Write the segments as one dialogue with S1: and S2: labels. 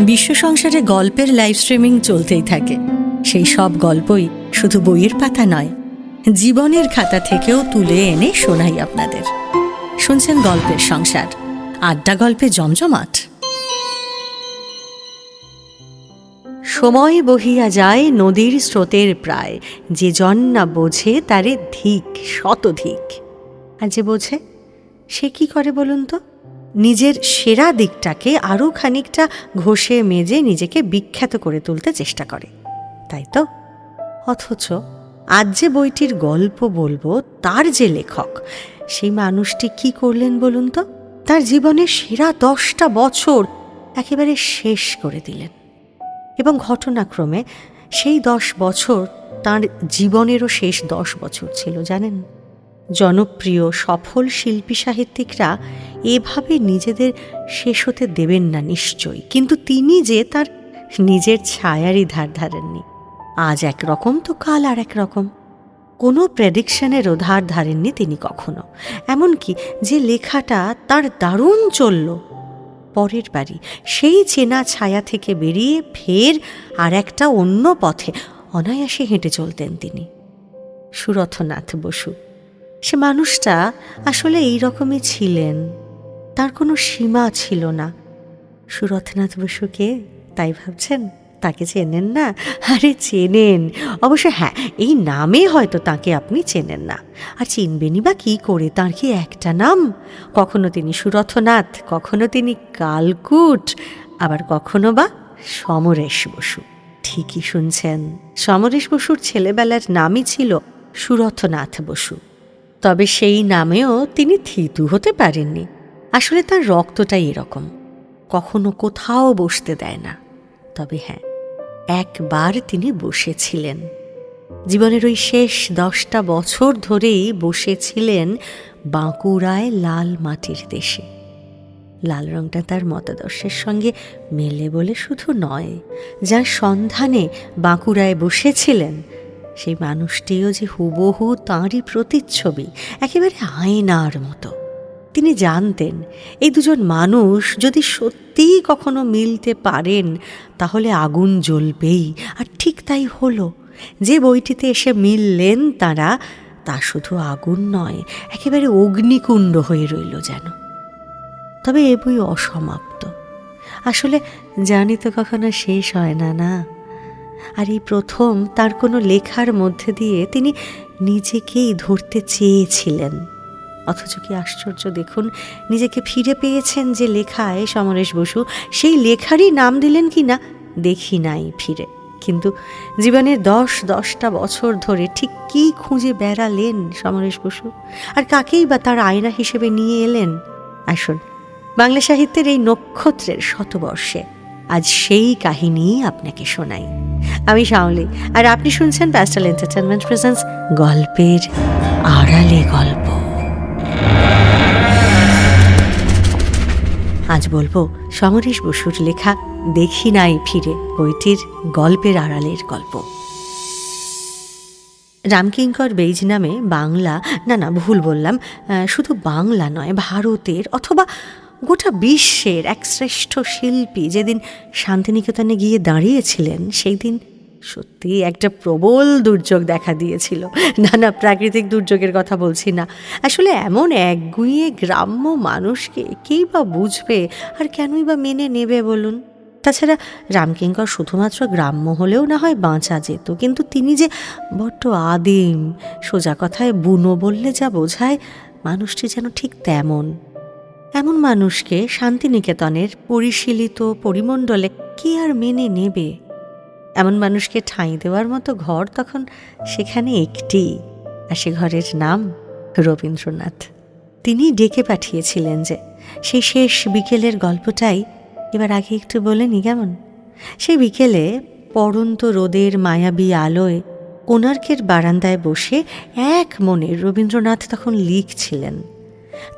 S1: বিশ্ব সংসারে গল্পের লাইভ স্ট্রিমিং চলতেই থাকে। সেই সব গল্পই শুধু বইয়ের পাতা নয়, জীবনের খাতা থেকেও তুলে এনে শোনাই আপনাদের। শুনছেন গল্পের সংসার, আড্ডা গল্পে জমজমাট। সময় বহিয়া যায় নদীর স্রোতের প্রায়, যে জন না বোঝে তারে ধিক, শতধিক। আর যে বোঝে, সে কি করে বলুন তো? নিজের সেরা দিকটাকে আরও খানিকটা ঘষে মেজে নিজেকে বিখ্যাত করে তুলতে চেষ্টা করে, তাই তো? অথচ আজ যে বইটির গল্প বলব, তার যে লেখক, সেই মানুষটি কি করলেন বলুন তো? তার জীবনের সেরা দশটা বছর একেবারে শেষ করে দিলেন। এবং ঘটনাক্রমে সেই দশ বছর তার জীবনেরও শেষ দশ বছর ছিল, জানেন? জনপ্রিয় সফল শিল্পী সাহিত্যিকরা এভাবে নিজেদের শেষ হতে দেবেন না নিশ্চয়ই। কিন্তু তিনি যে তার নিজের ছায়ারই ধার ধারেননি। আজ একরকম তো কাল আর এক রকম কোনো প্রেডিকশনেরও ধার ধারেননি তিনি কখনো। এমনকি যে লেখাটা তার দারুণ চলল। পরের বাড়ি সেই চেনা ছায়া থেকে বেরিয়ে ফের আর একটা অন্য পথে অনায়াসে হেঁটে চলতেন তিনি। সুরথনাথ বসু সে মানুষটা আসলে এই রকমই ছিলেন। তার কোনো সীমা ছিল না। সুরথনাথ বসুকে তাই ভাবছেন, তাকে চেনেন না? আরে চেনেন। অবশ্য হ্যাঁ এই নামে হয়তো তাকে আপনি চেনেন না। আর চিনবেনই বা কী করে? তার কি একটা নাম? কখনো তিনি সুরথনাথ, কখনো তিনি কালকুট, আবার কখনো বা সমরেশ বসু। ঠিকই শুনছেন। সমরেশ বসুর ছেলেবেলার নামই ছিল সুরথনাথ বসু। তবে সেই নামেও তিনি থিতু হতে পারেননি। আসলে তার রক্তটাই এরকম। কখনো কোথাও বসতে দেয় না। তবে হ্যাঁ একবার তিনি বসেছিলেন। জীবনের ওই শেষ দশটা বছর ধরেই বসেছিলেন বাঁকুড়ায় লাল মাটির দেশে। লাল রংটা তার মতাদর্শের সঙ্গে মেলে বলে শুধু নয়, যার সন্ধানে বাঁকুড়ায় বসেছিলেন সেই মানুষটিও যে হুবহু তাঁরই প্রতিচ্ছবি, একেবারে আয়নার মতো। তিনি জানতেন, এই দুজন মানুষ যদি সত্যিই কখনো মিলতে পারেন, তাহলে আগুন জ্বলবেই, আর ঠিক তাই হলো। যে বইটিতে এসে মিললেন তারা, তা শুধু আগুন নয়, একেবারে অগ্নিকুণ্ড হয়ে রইল যেন। তবে এ বই অসমাপ্ত। আসলে জানি তো কখনো শেষ হয় না না? আর এই প্রথম তার কোনো লেখার মধ্যে দিয়ে তিনি নিজেকেই ধরতে চেয়েছিলেন। অথচ কি আশ্চর্য দেখুন, নিজেকে ফিরে পেয়েছেন যে লেখায় সমরেশ বসু, সেই লেখারই নাম দিলেন কি না, দেখি নাই ফিরে। কিন্তু জীবনের দশ দশটা বছর ধরে ঠিক কী খুঁজে বেড়ালেন সমরেশ বসু? আর কাকেই বা তার আয়না হিসেবে নিয়ে এলেন? আসুন, বাংলা সাহিত্যের এই নক্ষত্রের শতবর্ষে। আজ সেই কাহিনী আপনাকে শোনাই। আমি শাওলি আর আপনি শুনছেন প্যাস্টাল এন্টারটেনমেন্ট প্রেজেন্স গল্পের আড়ালে গল্প। আজ বলব, সমরেশ বসুর লেখা দেখি নাই ফিরে বইটির গল্পের আড়ালের গল্প। রামকিঙ্কর বেইজ নামে বাংলা, না না, ভুল বললাম শুধু বাংলা নয়, ভারতের অথবা গোটা বিশ্বের এক শ্রেষ্ঠ শিল্পী যেদিন শান্তিনিকেতনে গিয়ে দাঁড়িয়েছিলেন সেই দিন সত্যি একটা প্রবল দুর্যোগ দেখা দিয়েছিল। না না প্রাকৃতিক দুর্যোগের কথা বলছি না। আসলে এমন একগুঁয়ে গ্রাম্য মানুষকে কেই বা বুঝবে আর কেনই বা মেনে নেবে বলুন? তাছাড়া রামকিঙ্কর শুধুমাত্র গ্রাম্য হলেও না হয় বাঁচা যেত, কিন্তু তিনি যে বড্ড আদিম, সোজা কথায় বুনো বললে যা বোঝায়, মানুষটি যেন ঠিক তেমন। এমন মানুষকে শান্তিনিকেতনের পরিশীলিত পরিমণ্ডলে কে আর মেনে নেবে? এমন মানুষকে ঠাঁই দেওয়ার মতো ঘর তখন সেখানে একটি, আর সে ঘরের নাম রবীন্দ্রনাথ। তিনি ডেকে পাঠিয়েছিলেন যে সেই শেষ বিকেলের গল্পটাই এবার আগে একটু বলে নি কেমন? সেই বিকেলে পড়ন্ত রোদের মায়াবী আলোয় কোণার্কের বারান্দায় বসে এক মনে রবীন্দ্রনাথ তখন লিখছিলেন।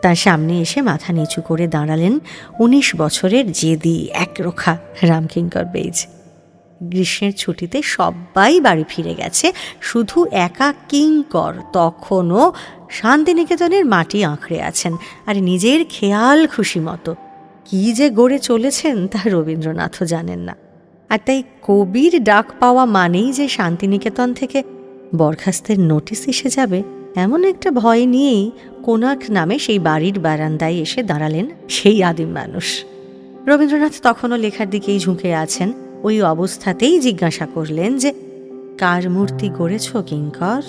S1: তার সামনে এসে মাথা নিচু করে দাঁড়ালেন উনিশ বছরের জেদি একরোখা রামকিঙ্কর বেইজ গ্রীষ্মের ছুটিতে সবাই বাড়ি ফিরে গেছে, শুধু একা কিঙ্কর তখনও শান্তিনিকেতনের মাটি আঁকড়ে আছেন আর নিজের খেয়াল খুশি মতো। কি যে গড়ে চলেছেন তা রবীন্দ্রনাথও জানেন না। আর তাই কবির ডাক পাওয়া মানেই যে শান্তিনিকেতন থেকে বরখাস্তের নোটিশ এসে যাবে এমন একটা ভয় নিয়েই কোনাক নামে সেই বাড়ির বারান্দায় এসে দাঁড়ালেন সেই আদিম মানুষ। রবীন্দ্রনাথ তখনও লেখার দিকেই ঝুঁকে আছেন। ওই অবস্থাতেই জিজ্ঞাসা করলেন যে, কার মূর্তি গড়েছ, কিঙ্কর?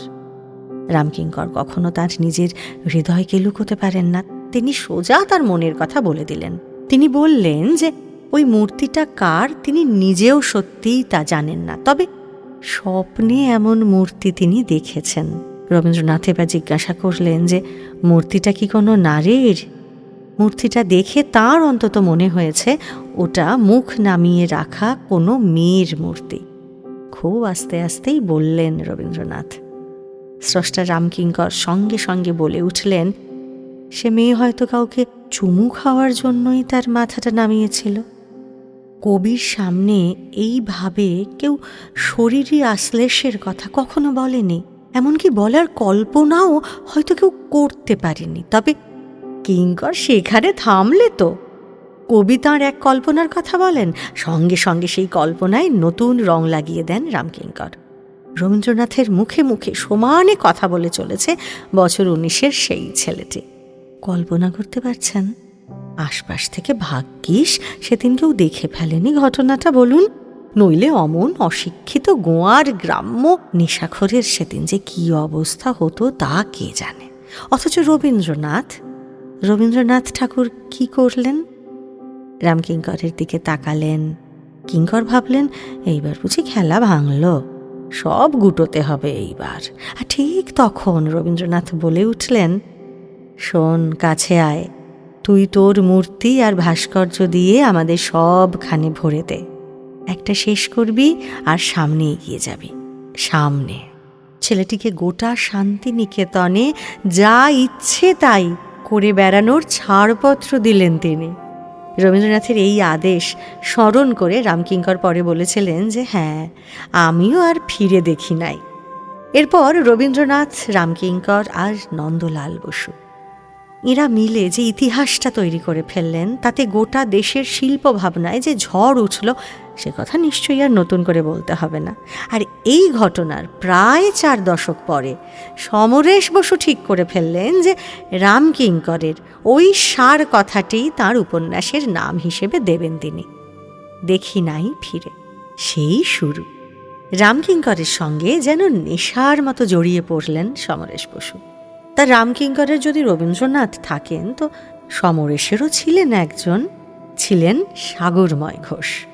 S1: রামকিঙ্কর কখনো তার নিজের হৃদয়কে লুকোতে পারেন না। তিনি সোজা তার মনের কথা বলে দিলেন। তিনি বললেন যে, ওই মূর্তিটা কার, তিনি নিজেও সত্যিই তা জানেন না। তবে স্বপ্নে এমন মূর্তি তিনি দেখেছেন। রবীন্দ্রনাথ এবার জিজ্ঞাসা করলেন যে, মূর্তিটা কি কোনো নারীর? মূর্তিটা দেখে তার অন্তত মনে হয়েছে, ওটা মুখ নামিয়ে রাখা কোনো মেয়ের মূর্তি। খুব আস্তে আস্তেই বললেন রবীন্দ্রনাথ। স্রষ্টা রামকিঙ্কর সঙ্গে সঙ্গে বলে উঠলেন, সে মেয়ে হয়তো কাউকে চুমু খাওয়ার জন্যই তার মাথাটা নামিয়েছিল। কবির সামনে এইভাবে কেউ শরীরী আশ্লেষের কথা কখনো বলেনি। এমনকি বলার কল্পনাও হয়তো কেউ করতে পারেনি। তবে কিঙ্কর সেখানে থামলে তো। কবি তাঁর এক কল্পনার কথা বলেন, সঙ্গে সঙ্গে সেই কল্পনায় নতুন রং লাগিয়ে দেন রামকিঙ্কর রবীন্দ্রনাথের মুখে মুখে সমানে কথা বলে চলেছে বছর উনিশের সেই ছেলেটি। কল্পনা করতে পারছেন? আশপাশ থেকে ভাগ্যিস সেদিন কেউ দেখে ফেলেনি ঘটনাটা, বলুন। নইলে অমন অশিক্ষিত গোয়ার গ্রাম্য নেশাখরের সেদিন যে কি অবস্থা হতো তা কে জানে? অথচ রবীন্দ্রনাথ রবীন্দ্রনাথ ঠাকুর কি করলেন? রামকিঙ্করের দিকে তাকালেন। কিঙ্কর ভাবলেন, এইবার বুঝি খেলা ভাঙল। সব গুটোতে হবে এইবার। আর ঠিক তখন রবীন্দ্রনাথ বলে উঠলেন, শোন কাছে আয়। তুই তোর মূর্তি আর ভাস্কর্য দিয়ে আমাদের সবখানে ভরে দে। একটা শেষ করবি আর সামনে এগিয়ে যাবি। সামনে। ছেলেটিকে গোটা শান্তি নিকেতনে যা ইচ্ছে তাই করে বেড়ানোর ছাড়পত্র দিলেন তিনি। রবীন্দ্রনাথের এই আদেশ স্মরণ করে রামকিঙ্কর পরে বলেছিলেন যে হ্যাঁ আমিও আর ফিরে দেখি নাই। এরপর রবীন্দ্রনাথ, রামকিঙ্কর আর নন্দলাল বসু। এরা মিলে যে ইতিহাসটা তৈরি করে ফেললেন, তাতে গোটা দেশের শিল্প ভাবনায় যে ঝড় উঠল সে কথা নিশ্চয়ই আর নতুন করে বলতে হবে না। আর এই ঘটনার প্রায় চার দশক পরে সমরেশ বসু ঠিক করে ফেললেন যে রামকিঙ্করের ওই সার কথাটি তার উপন্যাসের নাম হিসেবে দেবেন তিনি। দেখি নাই ফিরে। সেই শুরু। রামকিঙ্করের সঙ্গে যেন নেশার মতো জড়িয়ে পড়লেন সমরেশ বসু। তা রামকিঙ্করের যদি রবীন্দ্রনাথ থাকেন তো সমরেশেরও ছিলেন একজন, ছিলেন সাগরময় ঘোষ।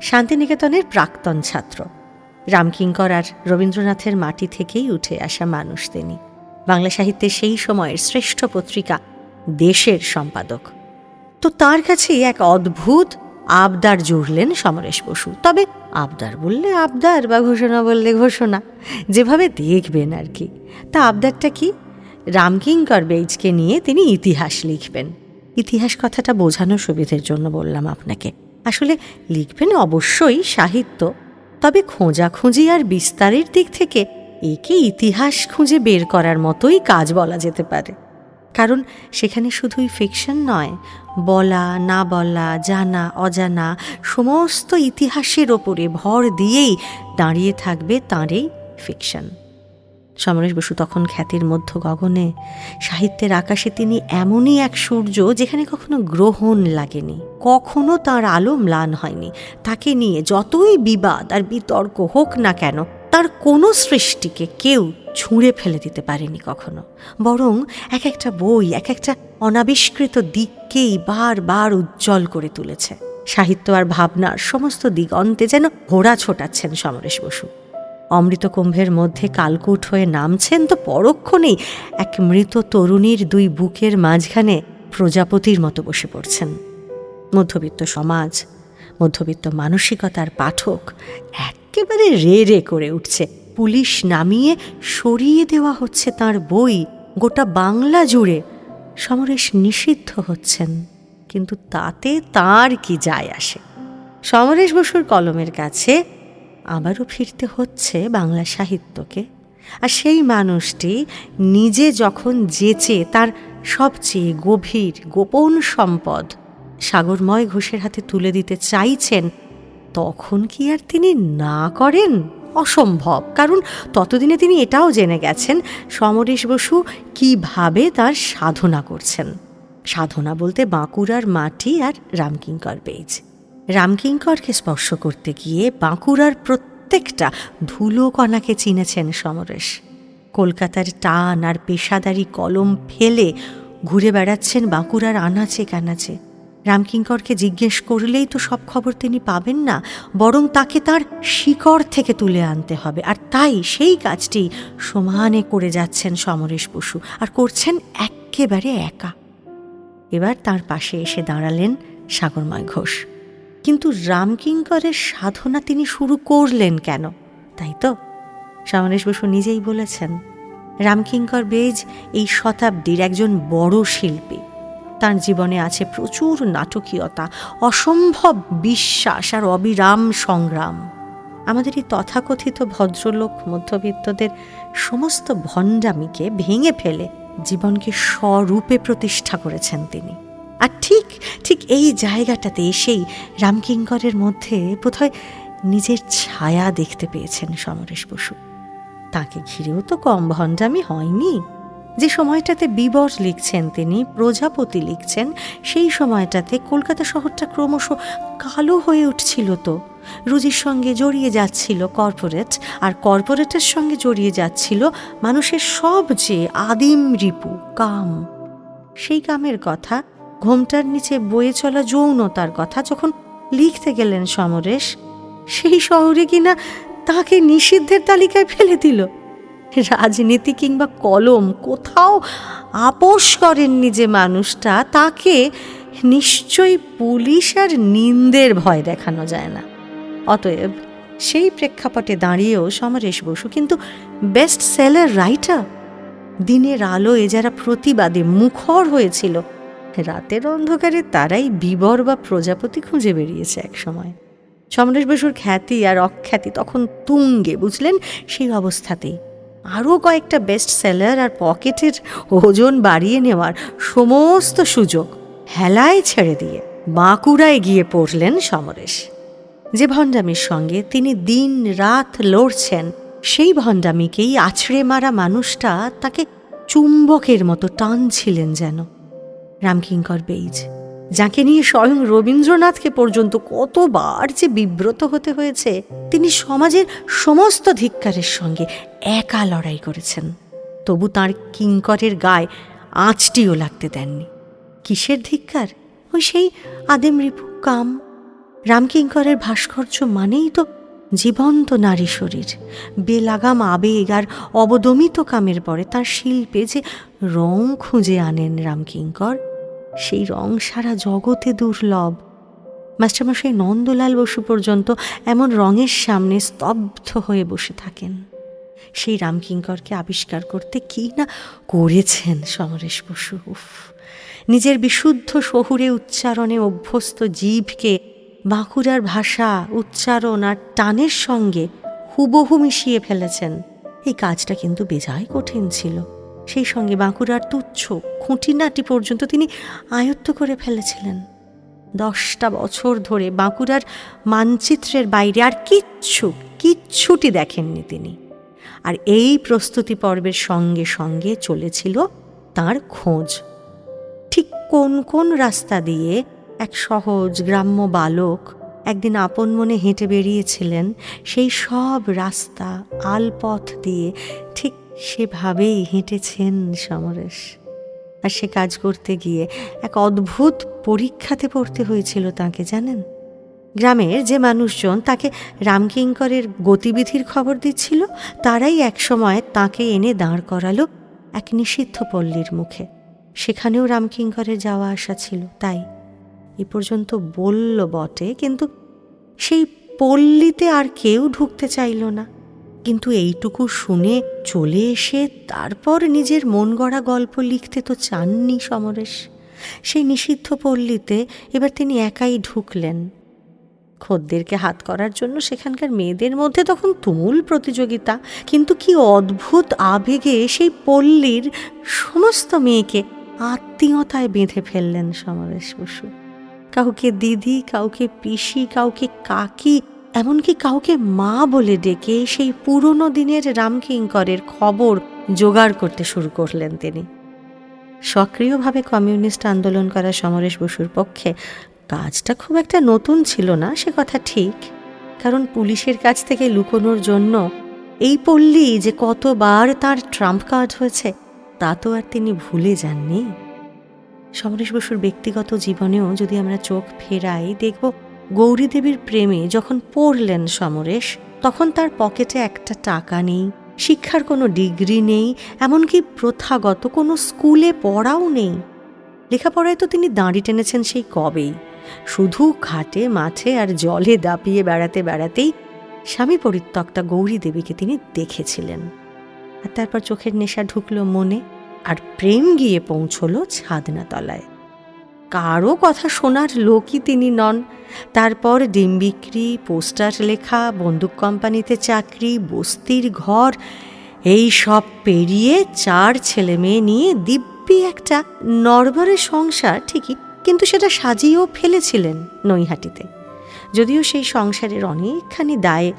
S1: শান্তিনিকেতনের প্রাক্তন ছাত্র। রামকিঙ্কর আর রবীন্দ্রনাথের মাটি থেকেই উঠে আসা মানুষ তিনি। বাংলা সাহিত্যের সেই সময়ের শ্রেষ্ঠ পত্রিকা, দেশের সম্পাদক। তো তার কাছে এক অদ্ভুত আবদার জুড়লেন সমরেশ বসু। তবে আবদার বললে আবদার বা ঘোষণা বললে ঘোষণা, যেভাবে দেখবেন আর কি। তা আবদারটা কি? রামকিঙ্কর বেইজকে নিয়ে তিনি ইতিহাস লিখবেন। ইতিহাস কথাটা বোঝানোর সুবিধের জন্য বললাম আপনাকে। আসলে লিখবেন অবশ্যই সাহিত্য, তবে খোঁজাখুঁজি আর বিস্তারের দিক থেকে একে ইতিহাস খুঁজে বের করার মতোই কাজ বলা যেতে পারে। কারণ সেখানে শুধুই ফিকশন নয়, বলা, না বলা, জানা, অজানা, সমস্ত ইতিহাসের ওপরে ভর দিয়েই দাঁড়িয়ে থাকবে তাঁরই ফিকশন সমরেশ বসু তখন খ্যাতির মধ্য গগনে, সাহিত্যের আকাশে তিনি এমনই এক সূর্য যেখানে কখনো গ্রহণ লাগেনি, কখনো তার আলো ম্লান হয়নি। তাকে নিয়ে যতই বিবাদ আর বিতর্ক হোক না কেন, তার কোনো সৃষ্টিকে কেউ ছুঁড়ে ফেলে দিতে পারেনি কখনো। বরং এক একটা বই, এক একটা অনাবিষ্কৃত দিককেই বারবার উজ্জ্বল করে তুলেছে। সাহিত্য আর ভাবনার সমস্ত দিগন্তে যেন ঘোড়া ছোটাচ্ছেন সমরেশ বসু। অমৃত কুম্ভের মধ্যে কালকুট হয়ে নামছেন তো পরক্ষণেই এক মৃত তরুণীর দুই বুকের মাঝখানে প্রজাপতির মতো বসে পড়ছেন। মধ্যবিত্ত সমাজ, মধ্যবিত্ত মানসিকতার পাঠক একেবারে রে রে করে উঠছে। পুলিশ নামিয়ে সরিয়ে দেওয়া হচ্ছে তার বই। গোটা বাংলা জুড়ে সমরেশ নিষিদ্ধ হচ্ছেন, কিন্তু তাতে তার কি যায় আসে? সমরেশ বসুর কলমের কাছে আবারও ফিরতে হচ্ছে বাংলা সাহিত্যকে। আর সেই মানুষটি নিজে যখন যেচে তার সবচেয়ে গভীর গোপন সম্পদ সাগরময় ঘোষের হাতে তুলে দিতে চাইছেন, তখন কি আর তিনি না করেন? অসম্ভব। কারণ ততদিনে তিনি এটাও জেনে গেছেন সমরেশ বসু কীভাবে তার সাধনা করছেন। সাধনা বলতে বাঁকুড়ার মাটি আর রামকিঙ্কর বেজ রামকিঙ্করকে স্পর্শ করতে গিয়ে বাঁকুড়ার প্রত্যেকটা ধুলো কণাকে চিনেছেন সমরেশ। কলকাতার টান আর পেশাদারি কলম ফেলে ঘুরে বেড়াচ্ছেন বাঁকুড়ার আনাচে কানাচে। রামকিঙ্করকে জিজ্ঞেস করলেই তো সব খবর তিনি পাবেন না, বরং তাকে তার শিকড় থেকে তুলে আনতে হবে। আর তাই সেই কাজটি সমানে করে যাচ্ছেন সমরেশ বসু, আর করছেন একেবারে একা। এবার তার পাশে এসে দাঁড়ালেন সাগরময় ঘোষ। কিন্তু রামকিঙ্করের সাধনা তিনি শুরু করলেন কেন, তাই তো? সমরেশ বসু নিজেই বলেছেন, রামকিঙ্কর বেজ এই শতাব্দীর একজন বড় শিল্পী। তার জীবনে আছে প্রচুর নাটকীয়তা, অসম্ভব বিশ্বাস আর অবিরাম সংগ্রাম। আমাদের এই তথাকথিত ভদ্রলোক মধ্যবিত্তদের সমস্ত ভণ্ডামিকে ভেঙে ফেলে জীবনকে স্বরূপে প্রতিষ্ঠা করেছেন তিনি। আর ঠিক ঠিক এই জায়গাটাতে এসেই রামকিঙ্করের মধ্যে বোধহয় নিজের ছায়া দেখতে পেয়েছেন সমরেশ বসু। তাকে ঘিরেও তো কম ভণ্ডামি হয়নি। যে সময়টাতে বিবর লিখছেন তিনি, প্রজাপতি লিখছেন, সেই সময়টাতে কলকাতা শহরটা ক্রমশ কালো হয়ে উঠছিল তো। রুজির সঙ্গে জড়িয়ে যাচ্ছিল কর্পোরেট, আর কর্পোরেটের সঙ্গে জড়িয়ে যাচ্ছিল মানুষের সব যে আদিম রিপু, কাম। সেই কামের কথা ঘোমটার নিচে বয়ে চলা যৌনতার কথা যখন লিখতে গেলেন সমরেশ, সেই শহরে কিনা তাকে নিষিদ্ধের তালিকায় ফেলে দিল। রাজনীতি কিংবা কলম কোথাও আপোষ করেননি যে মানুষটা, তাকে নিশ্চয়ই পুলিশ আর নিন্দের ভয় দেখানো যায় না। অতএব সেই প্রেক্ষাপটে দাঁড়িয়েও সমরেশ বসু কিন্তু বেস্ট সেলার রাইটার দিনের আলোয় যারা প্রতিবাদে মুখর হয়েছিল রাতের অন্ধকারে তারাই বিবর বা প্রজাপতি খুঁজে বেরিয়েছে এক সময়। সমরেশ বসুর খ্যাতি আর অখ্যাতি তখন তুঙ্গে, বুঝলেন? সেই অবস্থাতেই। আরও কয়েকটা বেস্ট সেলার আর পকেটের ওজন বাড়িয়ে নেওয়ার সমস্ত সুযোগ হেলায় ছেড়ে দিয়ে বাঁকুড়ায় গিয়ে পড়লেন সমরেশ। যে ভণ্ডামির সঙ্গে তিনি দিন রাত লড়ছেন, সেই ভণ্ডামিকেই আছড়ে মারা মানুষটা তাকে চুম্বকের মতো টানছিলেন যেন। রামকিঙ্কর বেইজ, যাকে নিয়ে স্বয়ং রবীন্দ্রনাথকে পর্যন্ত কতবার যে বিব্রত হতে হয়েছে, তিনি সমাজের সমস্ত ধিক্কারের সঙ্গে একা লড়াই করেছেন। তবু তার কিঙ্করের গায়ে আঁচটিও লাগতে দেননি। কিসের ধিক্কার? ওই সেই আদেম রিপু কাম। রামকিঙ্করের ভাস্কর্য মানেই তো জীবন্ত নারী শরীর। বেলাগাম আবেগ আর অবদমিত কামের পরে তার শিল্পে যে রং খুঁজে আনেন রামকিঙ্কর সেই রং সারা জগতে দুর্লভ। মাস্টারমশাই নন্দলাল বসু পর্যন্ত এমন রঙের সামনে স্তব্ধ হয়ে বসে থাকেন। সেই রামকিঙ্করকে আবিষ্কার করতে কি না করেছেন সমরেশ বসু? নিজের বিশুদ্ধ শহুরে উচ্চারণে অভ্যস্ত জীবকে বাঁকুড়ার ভাষা, উচ্চারণ আর টানের সঙ্গে হুবহু মিশিয়ে ফেলেছেন। এই কাজটা কিন্তু বেজায় কঠিন ছিল। সেই সঙ্গে বাঁকুড়ার তুচ্ছ খুঁটিনাটি পর্যন্ত তিনি আয়ত্ত করে ফেলেছিলেন। দশটা বছর ধরে বাঁকুড়ার মানচিত্রের বাইরে আর কিচ্ছু, কিচ্ছুটি দেখেননি তিনি। আর এই প্রস্তুতি পর্বের সঙ্গে সঙ্গে চলেছিল তার খোঁজ। ঠিক কোন কোন রাস্তা দিয়ে এক সহজ গ্রাম্য বালক একদিন আপন মনে হেঁটে বেরিয়েছিলেন, সেই সব রাস্তা, আলপথ দিয়ে ঠিক সেভাবেই হেঁটেছেন সমরেশ। আর সে কাজ করতে গিয়ে এক অদ্ভুত পরীক্ষাতে পড়তে হয়েছিল তাকে, জানেন? গ্রামের যে মানুষজন তাকে রামকিঙ্করের গতিবিধির খবর দিচ্ছিল, তারাই একসময় তাকে এনে দাঁড় করালো এক নিষিদ্ধ পল্লীর মুখে। সেখানেও রামকিঙ্করের যাওয়া আসা ছিল, তাই। এ পর্যন্ত বলল বটে, কিন্তু সেই পল্লীতে আর কেউ ঢুকতে চাইল না। কিন্তু এইটুকু শুনে চলে এসে তারপর নিজের মন গড়া গল্প লিখতে তো চাননি সমরেশ। সেই নিষিদ্ধ পল্লীতে এবার তিনি একাই ঢুকলেন। খদ্দেরকে হাত করার জন্য সেখানকার মেয়েদের মধ্যে তখন তুমুল প্রতিযোগিতা, কিন্তু কি অদ্ভুত আবেগে সেই পল্লীর সমস্ত মেয়েকে আত্মীয়তায় বেঁধে ফেললেন সমরেশ বসু। কাউকে দিদি, কাউকে পিসি, কাউকে কাকি এমনকি কাউকে মা বলে ডেকে সেই পুরনো দিনের রামকিঙ্করের খবর জোগাড় করতে শুরু করলেন তিনি। সক্রিয়ভাবে কমিউনিস্ট আন্দোলন করা সমরেশ বসুর পক্ষে কাজটা খুব একটা নতুন ছিল না, সে কথা ঠিক। কারণ পুলিশের কাছ থেকে লুকোনোর জন্য এই পল্লী যে কতবার তার ট্রাম্প কার্ড হয়েছে, তা তো আর তিনি ভুলে যাননি। সমরেশ বসুর ব্যক্তিগত জীবনেও যদি আমরা চোখ ফেরাই, দেখব গৌরী দেবীর প্রেমে যখন পড়লেন সমরেশ, তখন তার পকেটে একটা টাকা নেই, শিক্ষার কোনো ডিগ্রি নেই, এমনকি প্রথাগত কোনো স্কুলে পড়াও নেই। লেখাপড়ায় তো তিনি দাঁড়ি টেনেছেন সেই কবেই। শুধু ঘাটে মাঠে আর জলে দাপিয়ে বেড়াতে বেড়াতেই স্বামী পরিত্যক্তা গৌরী দেবীকে তিনি দেখেছিলেন। আর তারপর চোখের নেশা ঢুকলো মনে, আর প্রেম গিয়ে পৌঁছল ছাদনা তলায় কারও কথা শোনার লোকই তিনি নন। তারপর ডিম বিক্রি, পোস্টার লেখা, বন্দুক কোম্পানিতে চাকরি, বস্তির ঘর, এই সব পেরিয়ে চার ছেলে মেয়ে নিয়ে দিব্যি একটা নরবরের সংসার, ঠিকই, কিন্তু সেটা সাজিয়েও ফেলেছিলেন নৈহাটিতে। যদিও সেই সংসারের অনেকখানি দায়ে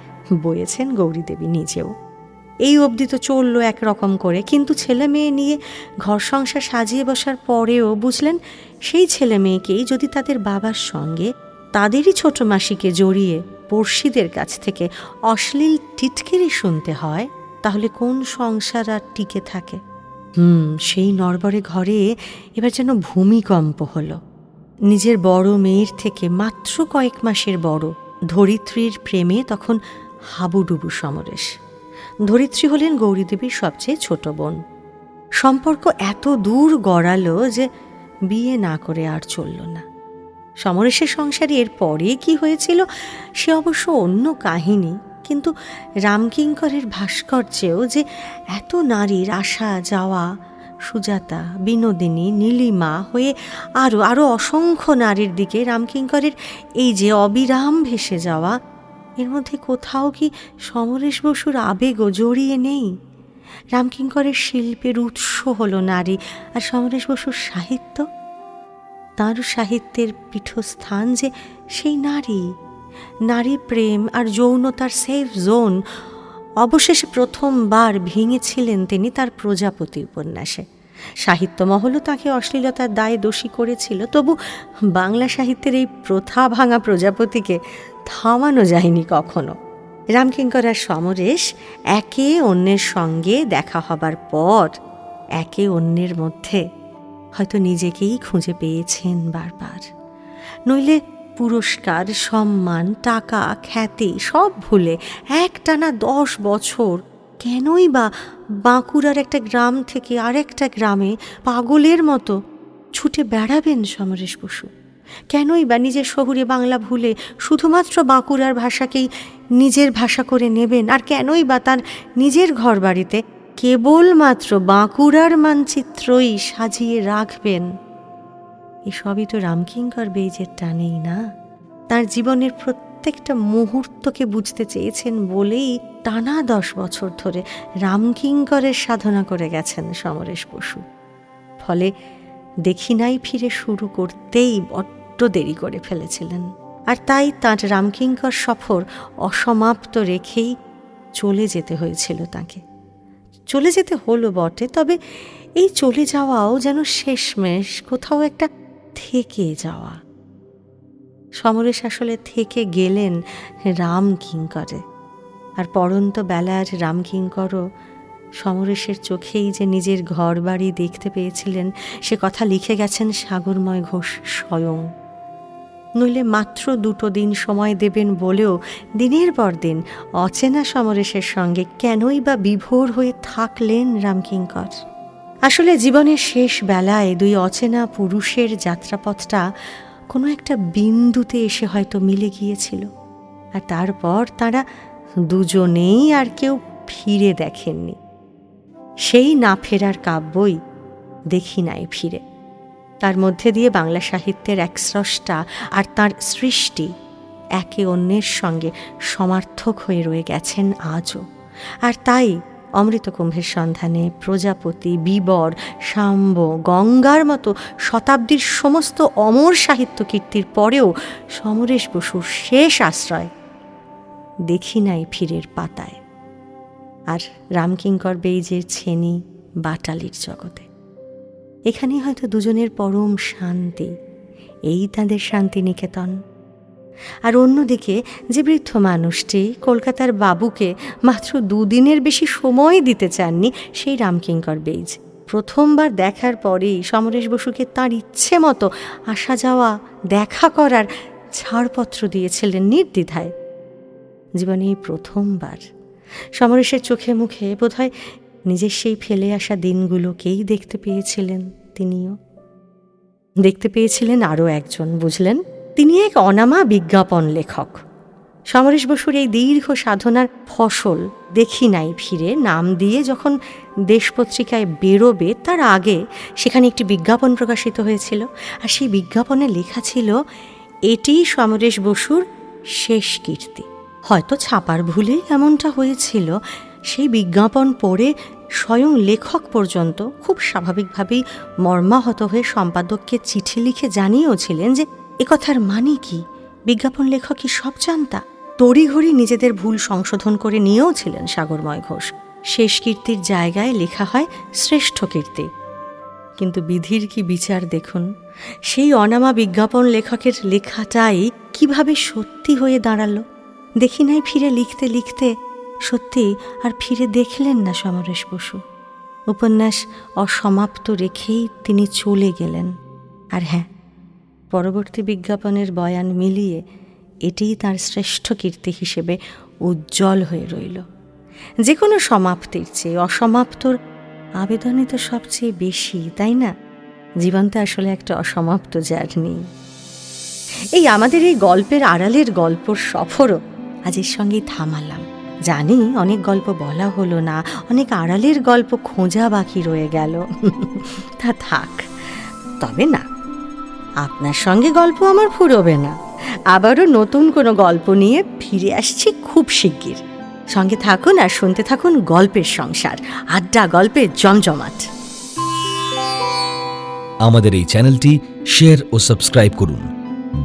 S1: বয়েছেন গৌরীদেবী নিজেও। এই অবধি তো চলল একরকম করে। কিন্তু ছেলে মেয়ে নিয়ে ঘর সংসার সাজিয়ে বসার পরেও বুঝলেন, সেই ছেলে মেয়েকেই যদি তাদের বাবার সঙ্গে, তাদেরই ছোট মাসিকে জড়িয়ে পড়শিদের কাছ থেকে অশ্লীল টিটকিরি শুনতে হয়, তাহলে কোন সংসার আর টিকে থাকে? হুম, সেই নরবরে ঘরে এবার যেন ভূমিকম্প হলো। নিজের বড় মেয়ের থেকে মাত্র কয়েক মাসের বড়, ধরিত্রীর প্রেমে তখন হাবুডুবু সমরেশ। ধরিত্রী হলেন গৌরীদেবীর সবচেয়ে ছোট বোন। সম্পর্ক এত দূর গড়ালো যে বিয়ে না করে আর চলল না। সমরেশের সংসারে এর পরে কি হয়েছিল সে অবশ্য অন্য কাহিনী, কিন্তু রামকিঙ্করের ভাস্কর্যেও যে এত নারীর আসা যাওয়া, সুজাতা, বিনোদিনী, নীলিমা হয়ে আরও আরও অসংখ্য নারীর দিকে রামকিঙ্করের এই যে অবিরাম ভেসে যাওয়া এর মধ্যে কোথাও কি সমরেশ বসুর আবেগও জড়িয়ে নেই? রামকিঙ্করের শিল্পের উৎস হলো নারী, আর সমরেশ বসুর সাহিত্য? তাঁর সাহিত্যের পীঠস্থান যে সেই নারী। নারী প্রেম আর যৌনতার সেফ জোন অবশেষে প্রথমবার ভেঙেছিলেন তিনি তার প্রজাপতি উপন্যাসে। সাহিত্যমহলও তাকে অশ্লীলতার দায়ে দোষী করেছিল। তবু বাংলা সাহিত্যের এই প্রথা ভাঙা প্রজাপতিকে থামানো যায়নি কখনো। রামকিঙ্কর আর সমরেশ একে অন্যের সঙ্গে দেখা হবার পর একে অন্যের মধ্যে হয়তো নিজেকেই খুঁজে পেয়েছেন বারবার। নইলে পুরস্কার, সম্মান, টাকা, খ্যাতি সব ভুলে একটানা দশ বছর কেনই বা বাঁকুড়ার একটা গ্রাম থেকে আরেকটা গ্রামে পাগলের মতো ছুটে বেড়াবেন সমরেশ বসু? কেনই বা নিজের শহুরে বাংলা ভুলে শুধুমাত্র বাঁকুড়ার ভাষাকেই নিজের ভাষা করে নেবেন? আর কেনই বা তার নিজের ঘর বাড়িতে কেবলমাত্র বাঁকুড়ার মানচিত্রই সাজিয়ে রাখবেন? এসবই তো রামকিঙ্কর বেজের টানেই না? তার জীবনের প্রত্যেকটা মুহূর্তকে বুঝতে চেয়েছেন বলেই টানা দশ বছর ধরে রামকিঙ্করের সাধনা করে গেছেন সমরেশ বসু। ফলে দেখি নাই ফিরে শুরু করতেই বড্ড দেরি করে ফেলেছিলেন। আর তাই তাঁর রামকিঙ্কর সফর অসমাপ্ত রেখেই চলে যেতে হয়েছিল তাকে। চলে যেতে হলো বটে, তবে এই চলে যাওয়াও যেন শেষমেশ কোথাও একটা থেকে যাওয়া। সমরেশ আসলে থেকে গেলেন রাম কিঙ্করে। আর পড়ন্ত বেলার রাম কিঙ্করও সমরেশের চোখেই যে নিজের ঘর বাড়ি দেখতে পেয়েছিলেন, সে কথা লিখে গেছেন সাগরময় ঘোষ স্বয়ং। নইলে মাত্র দুটো দিন সময় দেবেন বলেও দিনের পর দিন অচেনা সমরেশের সঙ্গে কেনই বা বিভোর হয়ে থাকলেন রামকিঙ্কর আসলে জীবনের শেষ বেলায় দুই অচেনা পুরুষের যাত্রাপথটা কোনো একটা বিন্দুতে এসে হয়তো মিলে গিয়েছিল। আর তারপর তারা দুজনেই আর কেউ ফিরে দেখেননি। সেই না ফেরার কাব্যই দেখি নাই ফিরে। তার মধ্যে দিয়ে বাংলা সাহিত্যের এক স্রষ্টা আর তার সৃষ্টি একে অন্যের সঙ্গে সমার্থক হয়ে রয়ে গেছেন আজও। আর তাই অমৃতকুম্ভের সন্ধানে প্রজাপতি, বিবর, শাম্ব, গঙ্গার মতো শতাব্দীর সমস্ত অমর সাহিত্য কীর্তির পরেও সমরেশ বসুর শেষ আশ্রয় দেখি নাই ফিরের পাতায়। আর রামকিঙ্কর বেইজের ছেনি বাটালির জগতে। এখানেই হয়তো দুজনের পরম শান্তি, এই তাদের শান্তি নিকেতন আর অন্যদিকে যে বৃদ্ধ মানুষটি কলকাতার বাবুকে মাত্র দুদিনের বেশি সময় দিতে চাননি, সেই রামকিঙ্কর বেইজ। প্রথমবার দেখার পরেই সমরেশ বসুকে তাঁর ইচ্ছে মতো আসা যাওয়া, দেখা করার ছাড়পত্র দিয়েছিলেন নির্দ্বিধায়। জীবনে এই প্রথমবার। সমরেশের চোখে মুখে বোধহয় নিজের সেই ফেলে আসা দিনগুলোকেই দেখতে পেয়েছিলেন তিনিও। দেখতে পেয়েছিলেন আরও একজন, বুঝলেন? তিনি এক অনামা বিজ্ঞাপন লেখক। সমরেশ বসুর এই দীর্ঘ সাধনার ফসল দেখি নাই ফিরে। নাম দিয়ে যখন দেশ পত্রিকায় বেরোবে, তার আগে সেখানে একটি বিজ্ঞাপন প্রকাশিত হয়েছিল। আর সেই বিজ্ঞাপনে লেখা ছিল, এটি সমরেশ বসুর শেষ কীর্তি। হয়তো ছাপার ভুলেই এমনটা হয়েছিল। সেই বিজ্ঞাপন পড়ে স্বয়ং লেখক পর্যন্ত খুব স্বাভাবিকভাবেই মর্মাহত হয়ে সম্পাদককে চিঠি লিখে জানিয়েওছিলেন যে একথার মানে কি? বিজ্ঞাপন লেখক কি সব জানতা? তড়িঘড়ি নিজেদের ভুল সংশোধন করে নিয়েও ছিলেন সাগরময় ঘোষ। শেষ কীর্তির জায়গায় লেখা হয় শ্রেষ্ঠ কীর্তি। কিন্তু বিধির কি বিচার দেখুন? সেই অনামা বিজ্ঞাপন লেখকের লেখাটাই কীভাবে সত্যি হয়ে দাঁড়াল? দেখি নাই ফিরে লিখতে লিখতে। সত্যি আর ফিরে দেখলেন না সমরেশ বসু। উপন্যাস অসমাপ্ত রেখেই তিনি চলে গেলেন। আর হ্যাঁ পরবর্তী বিজ্ঞাপনের বয়ান মিলিয়ে এটিই তার শ্রেষ্ঠ কীর্তি হিসেবে উজ্জ্বল হয়ে রইল। যে কোনো সমাপ্তির চেয়ে অসমাপ্তর আবেদনই তো সবচেয়ে বেশি, তাই না? জীবনটা আসলে একটা অসমাপ্ত জার্নি। এই আমাদের এই গল্পের আড়ালের গল্পর সফরও আজ এর সঙ্গেই থামালাম। জানি অনেক গল্প বলা হলো না, অনেক আড়ালের গল্প খোঁজা বাকি রয়ে গেল। তা থাক, তবে না আপনার সঙ্গে গল্প আমার ফুরোবে না। আবারও নতুন কোনো গল্প নিয়ে ফিরে আসছি খুব শিগগির। সঙ্গে থাকুন আর শুনতে থাকুন গল্পের সংসার, আড্ডা গল্পের জমজমাট।
S2: আমাদের এই চ্যানেলটি শেয়ার ও সাবস্ক্রাইব করুন।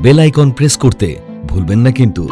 S2: বেল আইকন প্রেস করতে ভুলবেন না কিন্তু।